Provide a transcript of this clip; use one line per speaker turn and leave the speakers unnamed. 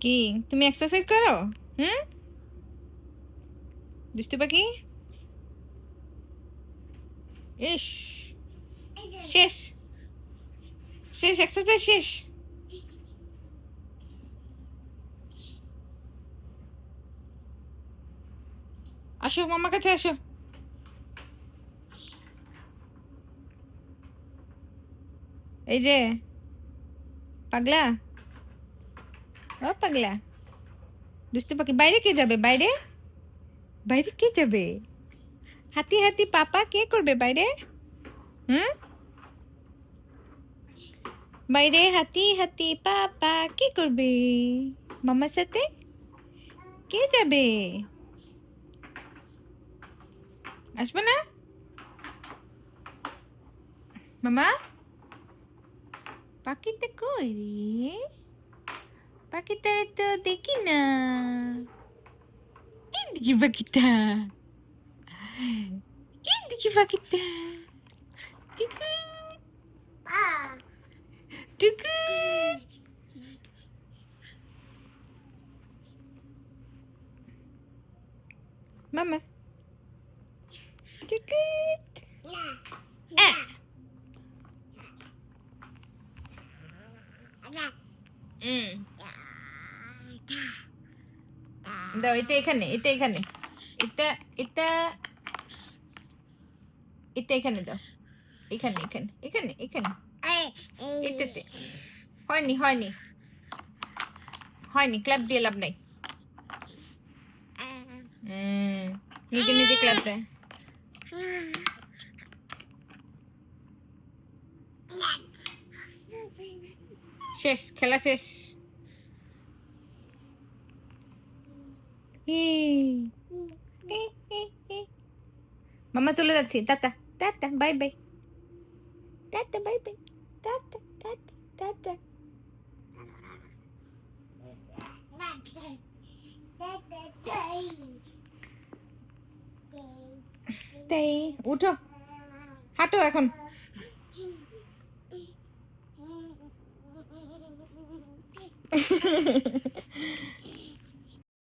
কি? তুমি এক্সারসাইজ করো? হুম? দুষ্টু পাখি? ইস! শেষ। শেষ এক্সারসাইজ শেষ। আসো, মামার কাছে আসো। এই যে, পাগলা? ও পাগলা। দুষ্টু পাখি। বাইরে কে যাবে? বাইরে? বাইরে কে যাবে? হাতি হাতি, পাপা, কে করবে বাইরে? হুম? বাইরে হাতি হাতি, পাপা, কে করবে? মামার সাথে? কে যাবে? আসবে না? মামা? পাখিটা কই রে? Pakai tarata tekina. Ini kita. Ini kita kita. Tukut. Pa. Mama. Tukut. La. La. Ya. Eh. La. দাও, এটা এখানে এটা এখানে। এটা এটা এটা এখানে দাও। এখানে এখানে এখানে এখানে। এটাতে। হয়নি হয়নি। হয়নি ক্লাব দিয়ে লাভ নাই। হুম নিজে নিজে ক্লাব দেয়। শেষ, খেলা শেষ। মামা চলে যাচ্ছি। Tata tata bye bye. Tata bye bye. Tata tata tata. তাই উঠো। হাঁটো এখন।